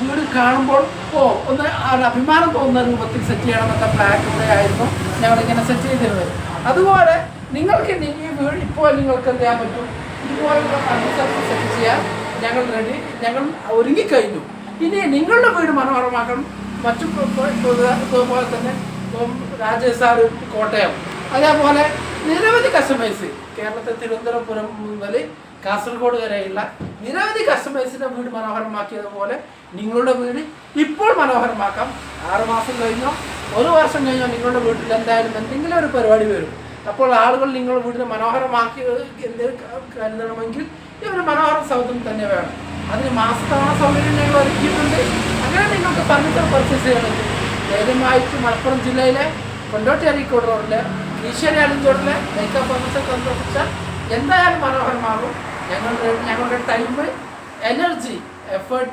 വീട് കാണുമ്പോൾ ഓ ഒന്ന് ഒരു അഭിമാനം തോന്നുന്ന രൂപത്തിൽ സെറ്റ് ചെയ്യണം എന്നൊക്കെ പ്ലാനിലൂടെ ആയിരുന്നു ഞങ്ങളിങ്ങനെ സെറ്റ് ചെയ്തിരുന്നത്. അതുപോലെ നിങ്ങൾക്ക് ഈ വീട് ഇപ്പോൾ നിങ്ങൾക്ക് എന്ത് ചെയ്യാൻ പറ്റും? ഇതുപോലുള്ള ഫർണിച്ചർ സെറ്റ് ചെയ്യാൻ ഞങ്ങൾ റെഡി ഞങ്ങൾ ഒരുങ്ങിക്കഴിഞ്ഞു. ഇനി നിങ്ങളുടെ വീട് മനോഹരമാക്കണം. മറ്റു ഇതുപോലെ തന്നെ രാജേഷ് സാർ കോട്ടയം. അതേപോലെ നിരവധി കസ്റ്റമേഴ്സ് കേരളത്തിൽ തിരുവനന്തപുരം മുതൽ കാസർഗോഡ് വരെയുള്ള നിരവധി കസ്റ്റമേഴ്സിന്റെ വീട് മനോഹരമാക്കിയതുപോലെ നിങ്ങളുടെ വീട് ഇപ്പോൾ മനോഹരമാക്കാം. ആറുമാസം കഴിഞ്ഞോ ഒരു വർഷം കഴിഞ്ഞോ നിങ്ങളുടെ വീട്ടിൽ എന്തായാലും എന്തെങ്കിലും ഒരു പരിപാടി വരും. അപ്പോൾ ആളുകൾ നിങ്ങളുടെ വീടിനെ മനോഹരമാക്കി കരുതണമെങ്കിൽ ഈ ഒരു മനോഹര സൗധം തന്നെ വേണം. അതിന് മാസത്തവണ സൗകര്യം ഞങ്ങൾ ഒരുക്കിയിട്ടുണ്ട്. അങ്ങനെ നിങ്ങൾക്ക് ഫർണിച്ചർ പർച്ചേസ് ചെയ്യണമെങ്കിൽ ധൈര്യമായിട്ട് മലപ്പുറം ജില്ലയിലെ കൊണ്ടോട്ടി അരീക്കോട് റോഡിലെ ഈശ്വരി അലിഞ്ചോട്ടിലെ മേക്കപ്പ് ഫർണിച്ചർ സന്ദർശിച്ചാൽ എന്തായാലും മനോഹരമാകും. Energy effort